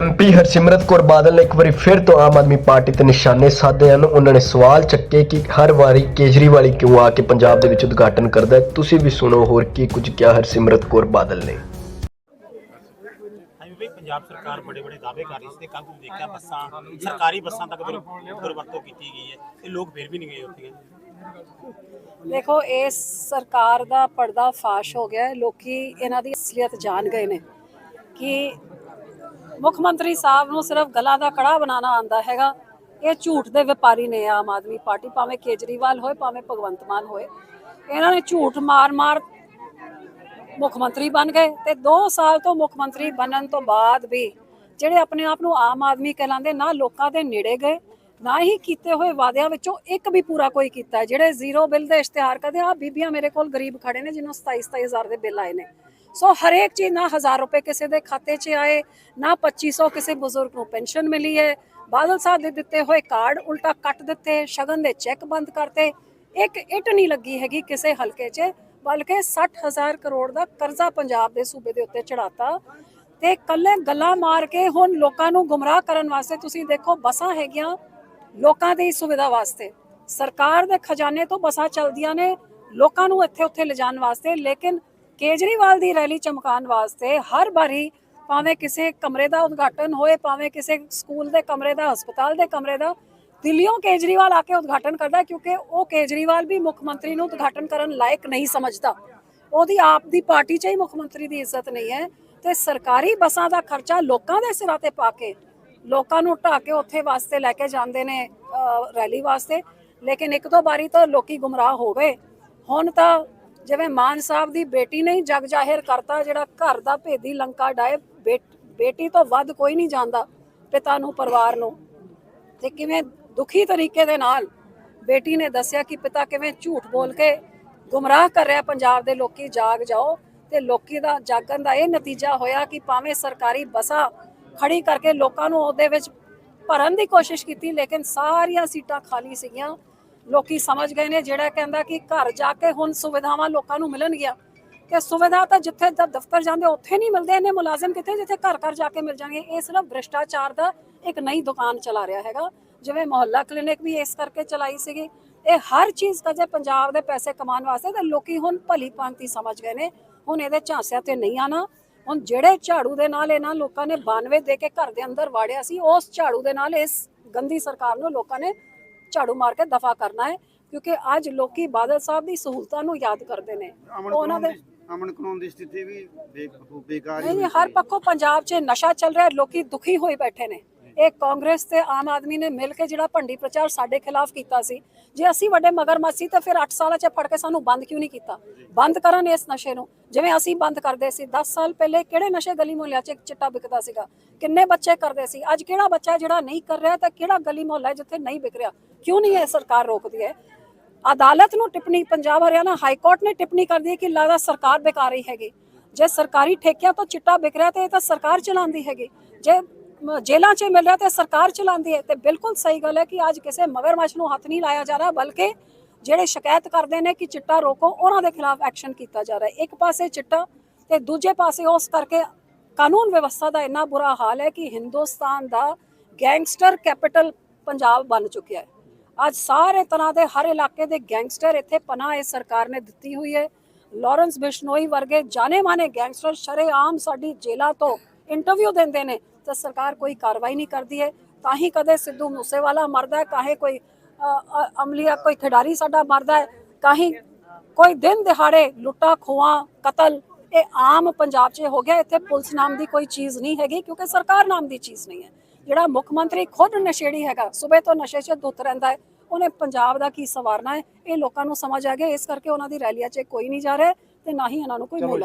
MP Harsimrat Kaur Badal ਨੇ ਇੱਕ ਵਾਰੀ ਫਿਰ ਤੋਂ ਆਮ ਆਦਮੀ ਪਾਰਟੀ ਤੇ ਨਿਸ਼ਾਨੇ ਸਾਧੇ ਹਨ। ਉਹਨਾਂ ਨੇ ਸਵਾਲ ਚੱਕੇ ਕਿ ਹਰ ਵਾਰੀ ਕੇਜਰੀਵਾਲ ਹੀ ਕਿਉਂ ਆ ਕੇ ਪੰਜਾਬ ਦੇ ਵਿੱਚ ਉਦਘਾਟਨ ਕਰਦਾ ਹੈ? ਤੁਸੀਂ ਵੀ ਸੁਣੋ ਹੋਰ ਕੀ ਕੁਝ ਕਿਹਾ ਹਰਸਿਮਰਤ ਕੌਰ ਬਾਦਲ ਨੇ? ਪੰਜਾਬ ਸਰਕਾਰ ਬੜੇ ਬੜੇ ਦਾਅਵੇ ਕਰ ਰਹੀ ਸੀ ਤੇ ਕੱਲ ਦੇਖਿਆ ਬੱਸਾਂ ਸਰਕਾਰੀ ਬੱਸਾਂ ਤੱਕ ਦੁਰ- ਦੁਰਵਰਤੋਂ ਕੀਤੀ ਗਈ ਹੈ ਤੇ ਲੋਕ ਫਿਰ ਵੀ ਨਹੀਂ ਗਏ ਉੱਥੇ। ਦੇਖੋ ਇਸ ਸਰਕਾਰ ਦਾ ਪਰਦਾ ਫਾਸ਼ ਹੋ ਗਿਆ ਲੋਕੀ ਇਹਨਾਂ ਦੀ ਅਸਲੀਅਤ ਜਾਣ ਗਏ ਨੇ ਕਿ ਮੁੱਖ ਮੰਤਰੀ ਸਾਹਿਬ ਨੂੰ ਸਿਰਫ ਗਲਾ ਦਾ ਕੜਾ ਬਣਾਉਣਾ ਆਂਦਾ ਹੈਗਾ। ਇਹ ਝੂਠ ਦੇ ਵਪਾਰੀ ਨੇ ਆਮ ਆਦਮੀ ਪਾਰਟੀ, ਭਾਵੇਂ ਕੇਜਰੀਵਾਲ ਹੋਏ, ਭਾਵੇਂ ਭਗਵੰਤ ਮਾਨ ਹੋਏ। ਇਹਨਾਂ ਨੇ ਝੂਠ ਮਾਰ-ਮਾਰ ਮੁੱਖ ਮੰਤਰੀ ਬਣ ਗਏ ਤੇ 2 ਸਾਲ ਤੋਂ ਮੁੱਖ ਮੰਤਰੀ ਬਣਨ ਤੋਂ ਬਾਅਦ ਵੀ ਜਿਹੜੇ ਆਪਣੇ ਆਪ ਨੂੰ ਆਮ ਆਦਮੀ ਕਹਿਲਾਉਂਦੇ ਨਾ ਲੋਕਾਂ ਦੇ ਨੇੜੇ ਗਏ, ਨਾ ਹੀ ਕੀਤੇ ਹੋਏ ਵਾਅਦਿਆਂ ਵਿੱਚੋਂ ਇੱਕ ਵੀ ਪੂਰਾ ਕੋਈ ਕੀਤਾ। ਜਿਹੜੇ ਜ਼ੀਰੋ ਬਿੱਲ ਦੇ ਇਸ਼ਤਿਹਾਰ ਕਰਦੇ ਆ ਬੀਬੀਆਂ ਮੇਰੇ ਕੋਲ ਗਰੀਬ ਖੜੇ ਨੇ, ਜਿਹਨੂੰ 27 27000 ਦੇ ਬਿੱਲ ਆਏ ਨੇ। ਸੋ ਹਰੇਕ ਚੀਜ਼ ਨਾ 1000 ਰੁਪਏ ਕਿਸੇ ਦੇ ਖਾਤੇ 'ਚ ਆਏ, ਨਾ 2500 ਕਿਸੇ ਬਜ਼ੁਰਗ ਨੂੰ ਪੈਨਸ਼ਨ ਮਿਲੀ ਹੈ। ਬਾਦਲ ਸਾਹਿਬ ਦੇ ਦਿੱਤੇ ਹੋਏ ਕਾਰਡ ਉਲਟਾ ਕੱਟ ਦਿੱਤੇ, ਸ਼ਗਨ ਦੇ ਚੈੱਕ ਬੰਦ ਕਰਤੇ। ਇੱਕ ਇੱਟ ਨਹੀਂ ਲੱਗੀ ਹੈਗੀ ਕਿਸੇ ਹਲਕੇ 'ਚ, ਬਲਕਿ 60000 ਕਰੋੜ ਦਾ ਕਰਜ਼ਾ ਪੰਜਾਬ ਦੇ ਸੂਬੇ ਦੇ ਉੱਤੇ ਚੜਾਤਾ ਤੇ ਕੱਲੇ ਗੱਲਾਂ ਮਾਰ ਕੇ ਹੁਣ ਲੋਕਾਂ ਨੂੰ ਗੁੰਮਰਾਹ ਕਰਨ ਵਾਸਤੇ ਤੁਸੀਂ ਦੇਖੋ ਬੱਸਾਂ ਹੈਗੀਆਂ ਲੋਕਾਂ ਦੀ ਸੁਵਿਧਾ ਵਾਸਤੇ। ਸਰਕਾਰ ਦੇ ਖਜ਼ਾਨੇ ਤੋਂ ਬੱਸਾਂ ਚੱਲਦੀਆਂ ਨੇ, ਲੋਕਾਂ ਨੂੰ ਇੱਥੇ ਉੱਥੇ ਲਿਜਾਣ ਵਾਸਤੇ, ਲੇਕਿਨ ਕੇਜਰੀਵਾਲ ਦੀ ਰੈਲੀ ਚਮਕਾਉਣ ਵਾਸਤੇ ਹਰ ਵਾਰੀ ਭਾਵੇਂ ਕਿਸੇ ਕਮਰੇ ਦਾ ਉਦਘਾਟਨ ਹੋਏ, ਭਾਵੇਂ ਕਿਸੇ ਸਕੂਲ ਦੇ ਕਮਰੇ ਦਾ, ਹਸਪਤਾਲ ਦੇ ਕਮਰੇ ਦਾ, ਦਿੱਲੀੋਂ ਕੇਜਰੀਵਾਲ ਆ ਕੇ ਉਦਘਾਟਨ ਕਰਦਾ ਕਿਉਂਕਿ ਉਹ ਕੇਜਰੀਵਾਲ ਵੀ ਮੁੱਖ ਮੰਤਰੀ ਨੂੰ ਉਦਘਾਟਨ ਕਰਨ ਲਾਇਕ ਨਹੀਂ ਸਮਝਦਾ। ਉਹਦੀ ਆਪ ਦੀ ਪਾਰਟੀ 'ਚ ਹੀ ਮੁੱਖ ਮੰਤਰੀ ਦੀ ਇੱਜ਼ਤ ਨਹੀਂ ਹੈ ਤੇ ਸਰਕਾਰੀ ਬੱਸਾਂ ਦਾ ਖਰਚਾ ਲੋਕਾਂ ਦੇ ਸਿਰਾਂ ਤੇ ਪਾ ਕੇ ਲੋਕਾਂ ਨੂੰ ਢਾ ਕੇ ਉੱਥੇ ਵਾਸਤੇ ਲੈ ਕੇ ਜਾਂਦੇ ਨੇ ਰੈਲੀ ਵਾਸਤੇ। ਲੇਕਿਨ ਇੱਕ ਦੋ ਵਾਰੀ ਤਾਂ ਲੋਕੀ ਗੁੰਮਰਾਹ ਹੋ ਗਏ। ਹੁਣ ਤਾਂ ਜਿਵੇਂ ਮਾਨ ਸਾਹਿਬ ਦੀ ਬੇਟੀ ਨੇ ਜਗ ਜ਼ਾਹਿਰ ਕਰਤਾ, ਜਿਹੜਾ ਘਰ ਦਾ ਭੇਦੀ ਲੰਕਾ ਡਾਏ ਬੇਟ- ਬੇਟੀ ਤੋਂ ਵੱਧ ਕੋਈ ਨਹੀਂ ਜਾਣਦਾ ਪਿਤਾ ਨੂੰ, ਪਰਿਵਾਰ ਨੂੰ। ਤੇ ਕਿਵੇਂ ਦੁਖੀ ਤਰੀਕੇ ਦੇ ਨਾਲ ਬੇਟੀ ਨੇ ਦੱਸਿਆ ਕਿ ਪਿਤਾ ਕਿਵੇਂ ਝੂਠ ਬੋਲ ਕੇ ਗੁੰਮਰਾਹ ਕਰ ਰਿਹਾ ਪੰਜਾਬ ਦੇ ਲੋਕੀ, ਜਾਗ ਜਾਓ। ਤੇ ਲੋਕੀ ਦਾ ਜਾਗਣ ਦਾ ਇਹ ਨਤੀਜਾ ਹੋਇਆ ਕਿ ਭਾਵੇਂ ਸਰਕਾਰੀ ਬੱਸਾਂ ਖੜੀ ਕਰਕੇ ਲੋਕਾਂ ਨੂੰ ਉਹਦੇ ਵਿੱਚ ਭਰਨ ਦੀ ਕੋਸ਼ਿਸ਼ ਕੀਤੀ, ਲੇਕਿਨ ਸਾਰੀਆਂ ਸੀਟਾਂ ਖਾਲੀ ਸੀਗੀਆਂ। ਲੋਕੀ ਸਮਝ ਗਏ ਨੇ ਜਿਹੜਾ ਕਹਿੰਦਾ ਕਿ ਘਰ ਜਾ ਕੇ ਹੁਣ ਸੁਵਿਧਾਵਾਂ ਲੋਕਾਂ ਨੂੰ ਮਿਲਣਗੀਆਂ। ਕਿ ਸੁਵਿਧਾ ਤਾਂ ਜਿੱਥੇ ਦ- ਦਫ਼ਤਰ ਜਾਂਦੇ ਉੱਥੇ ਨਹੀਂ ਮਿਲਦੇ ਇਹਨੇ ਮੁਲਾਜ਼ਮ ਕਿੱਥੇ ਜਿੱਥੇ ਘਰ ਘਰ ਜਾ ਕੇ ਮਿਲ ਜਾਣਗੇ। ਇਹ ਸਿਰਫ ਭ੍ਰਿਸ਼ਟਾਚਾਰ ਦਾ ਇੱਕ ਨਈ ਦੁਕਾਨ ਚਲਾ ਰਿਹਾ ਹੈਗਾ। ਜਿਵੇਂ ਮੁਹੱਲਾ ਕਲੀਨਿਕ ਵੀ ਇਸ ਕਰਕੇ ਚਲਾਈ ਸੀਗੀ। ਇਹ ਹਰ ਚੀਜ਼ ਕਦੇ ਪੰਜਾਬ ਦੇ ਪੈਸੇ ਕਮਾਉਣ ਵਾਸਤੇ ਤੇ ਲੋਕੀ ਹੁਣ ਭਲੀ ਭਾਂਤੀ ਸਮਝ ਗਏ ਨੇ। ਹੁਣ ਇਹਦੇ ਝਾਂਸਿਆਂ ਤੇ ਨਹੀਂ ਆਣਾ ਹੁਣ ਜਿਹੜੇ ਝਾੜੂ ਦੇ ਨਾਲ ਇਹਨਾਂ ਲੋਕਾਂ ਨੇ 92 ਦੇ ਕੇ ਘਰ ਦੇ ਅੰਦਰ ਵਾੜਿਆ ਸੀ, ਉਸ ਝਾੜੂ ਦੇ ਨਾਲ ਇਸ ਗੰਦੀ ਸਰਕਾਰ ਨੂੰ ਲੋਕਾਂ ਨੇ ਝਾੜੂ ਮਾਰ ਕੇ ਦਫਾ ਕਰਨਾ ਹੈ ਕਿਉਂਕਿ ਅੱਜ ਲੋਕੀ ਬਾਦਲ ਸਾਹਿਬ ਦੀ ਸਹੂਲਤਾਂ ਨੂੰ ਯਾਦ ਕਰਦੇ ਨੇ ਉਹਨਾਂ ਦੇ ਅਮਨ ਕਾਨੂੰਨ ਦੀ ਸਥਿਤੀ ਵੀ ਬੇਕਾਰ ਹੀ ਹਰ। ਪੱਖੋਂ ਪੰਜਾਬ 'ਚ ਨਸ਼ਾ ਚੱਲ ਰਿਹਾ ਹੈ, ਲੋਕੀ ਦੁਖੀ ਹੋਏ ਬੈਠੇ ਨੇ ਇਹ ਕਾਂਗਰਸ ਤੇ ਆਮ ਆਦਮੀ ਨੇ ਮਿਲ ਕੇ ਜਿਹੜਾ ਭੰਡੀ ਪ੍ਰਚਾਰ ਸਾਡੇ ਖਿਲਾਫ ਕੀਤਾ ਸੀ। ਜੇ ਅਸੀਂ ਵੱਡੇ ਮਗਰਮੱਛ ਤਾਂ ਫਿਰ 8 ਸਾਲਾਂ 'ਚ ਫੜ ਕੇ ਸਾਨੂੰ ਬੰਦ ਕਿਉਂ ਨਹੀਂ ਕੀਤਾ? ਬੰਦ ਕਰਨ ਇਸ ਨਸ਼ੇ ਨੂੰ। ਜਿਵੇਂ ਅਸੀਂ ਬੰਦ ਕਰਦੇ ਸੀ 10 ਸਾਲ ਪਹਿਲੇ ਕਿਹੜੇ ਨਸ਼ੇ ਗਲੀ ਮੁਹੱਲਿਆਂ 'ਚ ਚਿੱਟਾ ਵਿਕਦਾ ਸੀਗਾ? ਕਿੰਨੇ ਬੱਚੇ ਕਰਦੇ ਸੀ? ਅੱਜ ਕਿਹੜਾ ਬੱਚਾ ਜਿਹੜਾ ਨਹੀਂ ਕਰ ਰਿਹਾ ਤਾਂ ਕਿਹੜਾ ਗਲੀ ਮੁਹੱਲਾ ਜਿੱਥੇ ਨਹੀਂ ਵਿਕ ਰਿਹਾ? ਕਿਉਂ ਨਹੀਂ ਇਹ ਸਰਕਾਰ ਰੋਕਦੀ ਹੈ? ਅਦਾਲਤ ਨੂੰ ਟਿੱਪਣੀ, ਪੰਜਾਬ, ਹਰਿਆਣਾ ਹਾਈ ਕੋਰਟ ਨੇ ਟਿੱਪਣੀ ਕਰ ਦੀ ਹੈ ਕਿ ਲੱਗਦਾ ਸਰਕਾਰ ਬੇਕਾਰ ਹੀ ਹੈਗੀ। ਜੇ ਸਰਕਾਰੀ ਠੇਕਿਆਂ ਤੋਂ ਚਿੱਟਾ ਵਿਕ ਰਿਹਾ ਤੇ ਇਹ ਤਾਂ ਸਰਕਾਰ ਚਲਾਉਂਦੀ ਹੈਗੀ। ਜੇ ਜੇਲ੍ਹਾਂ 'ਚ ਮਿਲ ਰਿਹਾ ਤੇ ਸਰਕਾਰ ਚਲਾਉਂਦੀ ਹੈ। ਤੇ ਬਿਲਕੁਲ ਸਹੀ ਗੱਲ ਹੈ ਕਿ ਅੱਜ ਕਿਸੇ ਮਗਰਮੱਛ ਨੂੰ ਹੱਥ ਨਹੀਂ ਲਾਇਆ ਜਾ ਰਿਹਾ, ਬਲਕਿ ਜਿਹੜੇ ਸ਼ਿਕਾਇਤ ਕਰਦੇ ਨੇ ਕਿ ਚਿੱਟਾ ਰੋਕੋ, ਉਹਨਾਂ ਦੇ ਖਿਲਾਫ ਐਕਸ਼ਨ ਕੀਤਾ ਜਾ ਰਿਹਾ ਇੱਕ ਪਾਸੇ ਚਿੱਟਾ ਤੇ ਦੂਜੇ ਪਾਸੇ ਉਸ ਕਰਕੇ ਕਾਨੂੰਨ ਵਿਵਸਥਾ ਦਾ ਇੰਨਾ ਬੁਰਾ ਹਾਲ ਹੈ ਕਿ ਹਿੰਦੁਸਤਾਨ ਦਾ ਗੈਂਗਸਟਰ ਕੈਪੀਟਲ ਪੰਜਾਬ ਬਣ ਚੁੱਕਿਆ ਹੈ। ਅੱਜ ਸਾਰੇ ਤਰ੍ਹਾਂ ਦੇ ਹਰ ਇਲਾਕੇ ਦੇ ਗੈਂਗਸਟਰ ਇੱਥੇ ਪਨਾਹ ਇਹ ਸਰਕਾਰ ਨੇ ਦਿੱਤੀ ਹੋਈ ਹੈ। ਲਾਰੈਂਸ ਬਿਸ਼ਨੋਈ ਵਰਗੇ ਜਾਣੇ ਮਾਨੇ ਗੈਂਗਸਟਰ ਸ਼ਰੇਆਮ ਸਾਡੀ ਜੇਲ੍ਹਾਂ ਤੋਂ ਇੰਟਰਵਿਊ ਦਿੰਦੇ ਨੇ। ਤਾਂ ਸਰਕਾਰ ਕੋਈ ਕਾਰਵਾਈ ਨਹੀਂ ਕਰਦੀ ਹੈ ਤਾਂ ਹੀ ਕਦੇ ਸਿੱਧੂ ਮੂਸੇਵਾਲਾ ਮਰਦਾ ਹੈ ਕਾਹੇ ਕੋਈ ਅਮਲੀਆ ਕੋਈ ਖਿਡਾਰੀ ਸਾਡਾ ਮਰਦਾ ਹੈ ਕਾਹੀਂ ਕੋਈ ਦਿਨ ਦਿਹਾੜੇ ਲੁੱਟਾ ਖੋਆ ਕਤਲ ਇਹ ਆਮ ਪੰਜਾਬ 'ਚ ਹੋ ਗਿਆ ਇੱਥੇ ਪੁਲਿਸ ਨਾਮ ਦੀ ਕੋਈ ਚੀਜ਼ ਨਹੀਂ ਹੈਗੀ ਕਿਉਂਕਿ ਸਰਕਾਰ ਨਾਮ ਦੀ ਚੀਜ਼ ਨਹੀਂ ਹੈ। ਜਿਹੜਾ ਮੁੱਖ ਮੰਤਰੀ ਖੁਦ ਨਸ਼ੇੜੀ ਹੈਗਾ ਸਵੇਰ ਤੋਂ ਨਸ਼ੇ 'ਚ ਧੁੱਤ ਰਹਿੰਦਾ ਹੈ ਉਹਨੇ ਪੰਜਾਬ ਦਾ ਕੀ ਸਵਾਰਨਾ ਹੈ ਇਹ ਲੋਕਾਂ ਨੂੰ ਸਮਝ ਆ ਗਿਆ ਇਸ ਕਰਕੇ ਉਹਨਾਂ ਦੀ ਰੈਲੀਆਂ 'ਚ ਕੋਈ ਨਹੀਂ ਜਾ ਰਿਹਾ ਤੇ ਨਾ ਹੀ ਇਹਨਾਂ ਨੂੰ ਕੋਈ ਮੋਲ